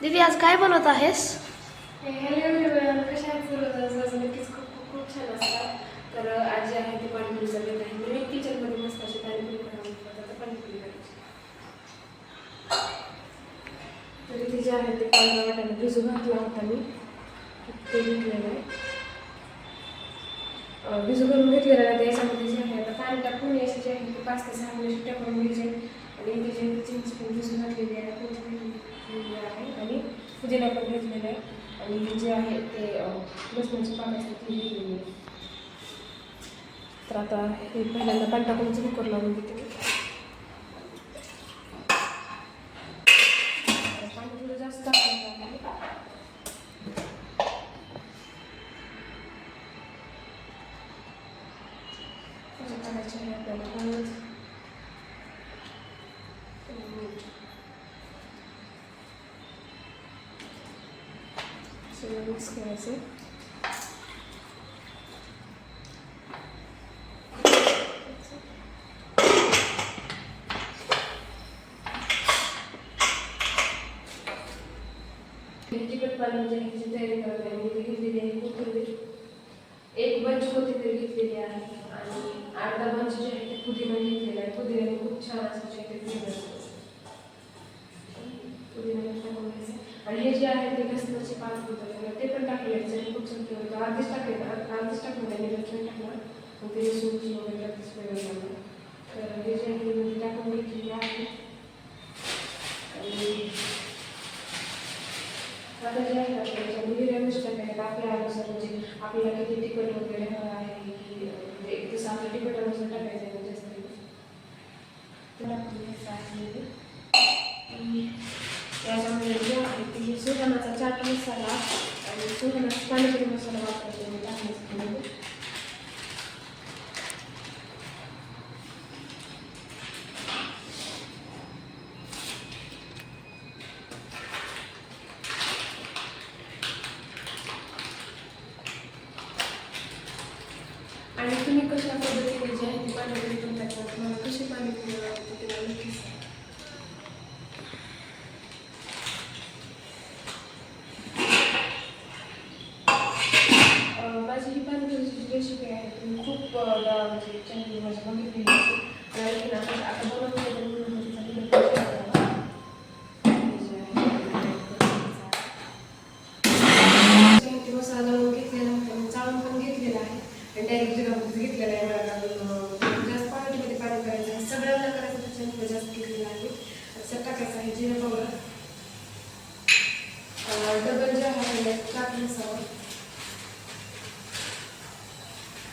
दीदी आज काय बनवत आहेस? खूप छान असतात तर आज जे आहे ते पाणीपुरीचा बेत आहे. मी किचनमध्ये मस्त अशी पाणीपुरी बनवली आता पाणीपुरी करायची. तर इथे जे आहे ते पांढरा वाटाणे भिजू घातला होता मी. ते घेतलेलं आहे. भिजू घालून घेतलेलं आहे. त्याच्यामध्ये जे आहे आता पाणी टाकून यायचे जे आहे ते पाच ते सहा मिनिट टाकून करून घ्यायचे. आणि इथे जे आहे ते चिंच पण भिजू घातलेली आहे कोथिंबीर घेतलेली आहे आणि पुदिना पण घेतलेला आहे. आणि जे आहे ते लसणाची पानं असतात ती घेतलेली आहे तर आता हे पहिल्यांदा पाणी टाकून कुकर लावून घेते मी. पाणी थोडं जास्त टाकायचं आहे. त्याच्यात टाकायची आहे आपल्याला हळद आणि मीठ सगळं मिक्स करायचं तिखट तयारी करते मी इथे घेतलेली आहे कोथिंबीर. एक बंच कोथिंबीर घेतलेली आहे आणि अर्धा बंच जे आहे ते पुदिना घेतलेला आहे. पुदिन्याने खूप छान असं जे ते पुदिना आणि हे जे आहे ते लसणाचे पाच होतं. ते पण टाकले त्याच्याने खूप छान फ्लेवर होतं अर्धीच टाकले ना अर्धीच टाकलं त्याने लसूण टाकलं मग ते लसूणची वगैरे अर्धीच फ्लेवर झालं तर हे जे आहे ते टाकून घेतलेली आहे आणि आता जे आहे ना त्याच्यामध्ये हिरव्या मिरच्या आपल्या अनुसार म्हणजे आपल्याला किती तिखट वगैरे हवं आहे की एक म्हणजे जसं आपल्या तिखटानुसार टाकायचं आहे जास्त ते जे आहे ते सुजनाचा चाट मसाला आणि सुहानाचा पाणीपुरी मसाला वापरते मी टाकण्यासाठी आणि तुम्ही कशा पद्धतीने जे आहे ते पाणीपुरी करता किंवा तुम्हाला कशी पाणीपुरी आवडते ते मला नक्की सांगा. अं, माझी ही पाणीपुरीची जी रेसिपी आहे ती खूप अं, दा- म्हणजे चॅनल माझ्या बघितलेली आहे आणि आता आता बनवून वगैरे म्हणून तिचा व्हिडिओ पण share करा. हे जे आहे ते करायचं आहे. ते मसाला दळून घेतलेला होता मी चाळून पण घेतलेला आहे आणि डायरेक्ट जिरामध्ये घेतलेला आहे मला कारण अं, जास्त क्वांटिटीमध्ये पाणी करायचं आहे सगळ्यांना करायचं त्याच्यामुळे आहे. असं टाकायचं आहे? जिरे पावडर डबल जे आहे आपल्याला चाट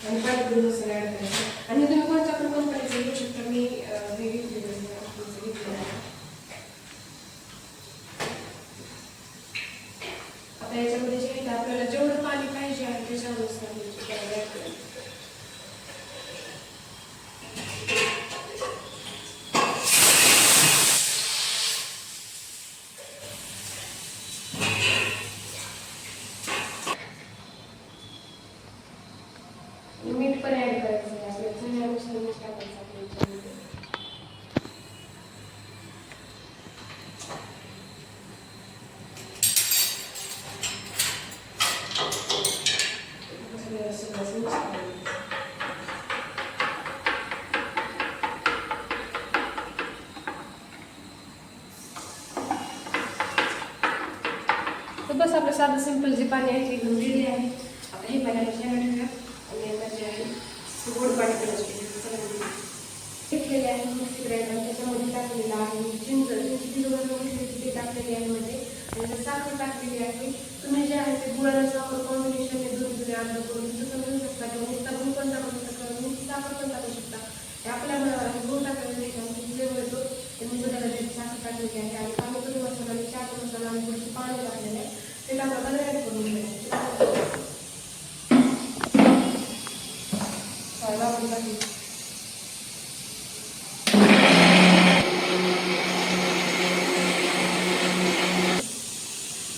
आणि पाणीपुरी मसाला ॲड करायचा आणि तुम्ही कोणत्या पण कंपनीचं घेऊ शकता. मी अं, हे घेतलेलं आहे कंपनीचं घेतलेलं आहे आता याच्यामध्ये जे आहे ते आपल्याला जेवढं पाणी पाहिजे आहे त्याच्यानुसार म्हणजे त्याला add करायचं. आणि मीठ पण ऍड करायचं आहे आपल्या चण्यानुसार मीठ टाकायचं आपल्या याच्यामध्ये. सगळं असं असं mix करायचं. तर बस आपलं साधं सिंपल जे पाणी आहे ते एकदम रेडी आहे आता हे पाणी आपण शेंगा ठेवूया आणि आता जे आहे ते गोड पाणी करायचं घेतलेले आहे मिक्सी ग्राइंडर त्याच्यामध्ये टाकलेलं आहे चिंच चिंच टाकलेली आहे मध्ये साखर टाकलेली आहे तुम्ही जे आहे ते गुळाला साखर कॉम्बिनेशन हे जुने अर्ध करून तसं करू शकता किंवा नुसता गुळ पण टाकू शकता नुसती साखर पण टाकू शकता हे आपल्या मनावर आहे गुळ टाकायला त्याच्यामध्ये फ्लेवर येतो ते मी सुद्धा त्याची साखर टाकलेली आहे आणि पाणीपुरी मसाला आणि चाट मसाला आणि थोडीशी पाणी टाकलेलं आहे ते टाकलं ॲड करून घ्यायचं लावून टाकली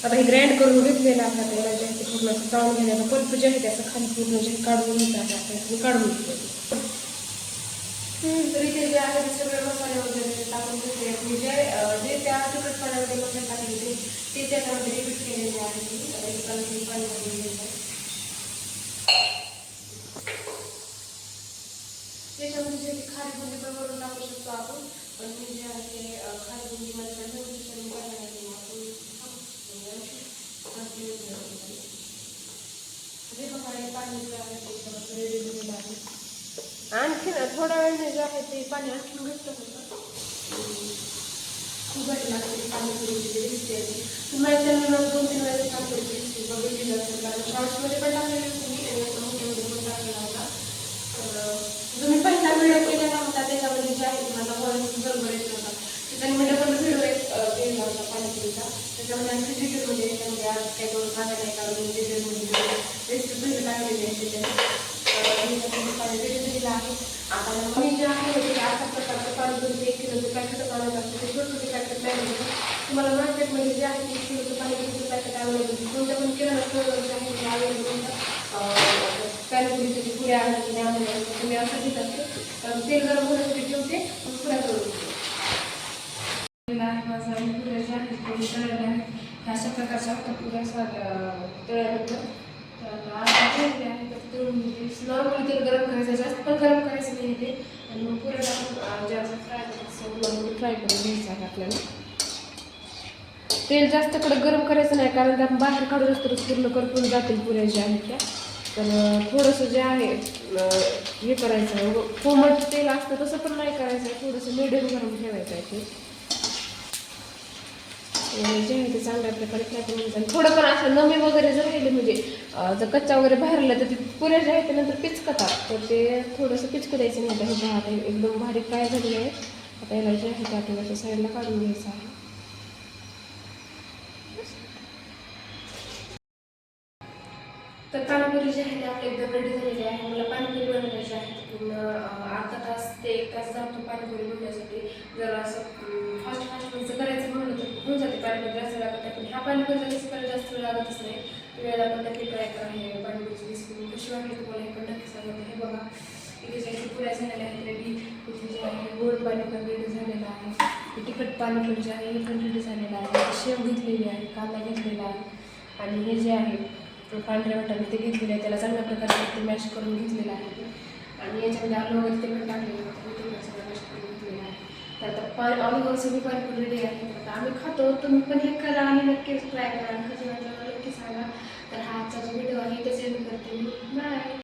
आता हे ग्राइंड करून घेतलेलं आहे त्याला जे आहे पूर्ण असं चाळून घेण्याचं पल्प जे आहे त्याचं खाली पूर्ण जे काढून घेतात आहे काढून घ्यायचं तरी ते जे आहे सगळे मसाले वगैरे टाकून घेतले मी जे त्या तिखट पाण्यामध्ये मसाले टाकले होते ते त्याच्यामध्ये रिपीट केलेले आहे मी पाणी पाणी त्याच्यामध्ये जे खारी बुंदी पण वरून टाकू शकतो आपण. पण मी जे आहे ते खारी बुंदी मला पाहिजे होती तर मी आपण आणखीन अशी घातली जे पाणी जे आहे ते रेडी झालेलं आहे आणखी थोड्या वेळाने जे आहे ते पाणी आणखी घट्ट होतं खूप घट्ट लागते पाणी तुम्हाला दोन तीन वेळेस काम करते असेल कारण शॉर्ट्समध्ये पण आणि आता मोठ्यामध्ये पण टाकलेला होता. तर तुम्ही पहिला व्हिडिओ केलेला होता त्याच्यामध्ये जे आहे माझा वॉइस बरोबर येत होता त्याच्याने मी व्हिडिओ एक केलेला होता पाणीपुरीचा त्याच्यामध्ये आणखी डिटेलमध्ये याच्यामध्ये आज काही सांगायला नाही कारण डिटेलमध्ये रेसिपी पहिली टाकलेली आहे त्याच्यात दिलेलं आहे आता मी जे आहे ते अशा प्रकारचं पाणीपुरी एक किलोचं पॅकेट आणत असते ते छोटे पॅकेट नाही तुम्हाला मार्केटमध्ये जे आहे एक किलोचं पाणीपुरीचं पॅकेट अवेलेबल कोणत्या पण किराणा स्टोरवर आहे ते अवेलेबल पाणीपुरीचे पुऱ्या आणले तुम्ही असं घेत असते तेल गरम होण्यासाठी ठेवते पुऱ्या करून देते. आहे माझा आणि पुऱ्या ज्या आहेत ते तळलेल्या आहेत ह्या अशा प्रकारच्या होत्या पुऱ्या आता आहे तर तळून म्हणजे नॉर्मली तेल गरम करायचं जास्त पण गरम करायचं नाही ते. आणि मग पुऱ्या टाकून ज्या फ्राय करायचं फ्राय करून घ्यायचं आहे आपल्याला. तेल जास्तकडे गरम करायचं नाही कारण ते आपण बाहेर काढूनच तर पूर्ण करपून जातील पुऱ्या ज्या आहेत त्या. तर थोडंसं जे आहे हे करायचं कोमट तेल असतं तसं पण नाही करायचं आहे थोडंसं मिडियम गरम ठेवायचं आहे ते. जे आहे ते चांगल्या प्रकारे फ्राय करून घ्यायचं थोडं पण म्हणजे असं नमी वगैरे जर राहिले म्हणजे जर कच्चा वगैरे बाहेरला तर ते पुरे जे आहेत ते नंतर पिचकतात. तर ते थोडंसं पिचक द्यायचं नाही आता हे एकदम भारी फ्राय झालेले आहे. आता याला जे आहे ते आपल्याला साईडला काढून घ्यायचं आहे. तर पाणीपुरी जी आहे ती आपल्या एकदम रेडी झालेली आहे. मला पाणीपुरी बनवायची आहे. पूर्ण अर्धा तास ते एक तास जातो पाणीपुरी बनवण्यासाठी. जर असं पाणीपुरी जास्त लागत नाही. पण ह्या पाणीपुरीचा रेसिपीला जास्त वेळ लागतच नाही. वेळेला पण नक्की ट्राय करा हे पाणीपुरीची रेसिपी कशी वाटली तुम्हाला हे पण नक्की सांगत हे बघा. इथे जे पुऱ्या झालेल्या आहेत रेडी इथे जे आहे गोड पाणी पण रेडी झालेलं आहे. तिखट पाणी पण जे आहे हे पण रेडी झालेलं आहे. शेव घेतलेली आहे कांदा घेतलेला आहे. आणि हे जे आहे पांढऱ्या वाटाणे ते घेतलेले आहे. त्याला चांगल्या प्रकारे ते मॅश करून घेतलेलं आहे. आणि याच्यामध्ये आलू वगैरे ते पण टाकलेलं होतं. ते मॅश करून घेतलेलं आहे. तर आता पर ऑलिव्हचं मी पाणीपुरी रेडी आहे तर आता आम्ही खातो तुम्ही पण हे करा आणि नक्कीच ट्राय करा. आणि कसं वाटलं नक्की सांगा. तर हा आजचा जो व्हिडिओ आहे त्याचे मी करते मी. बाय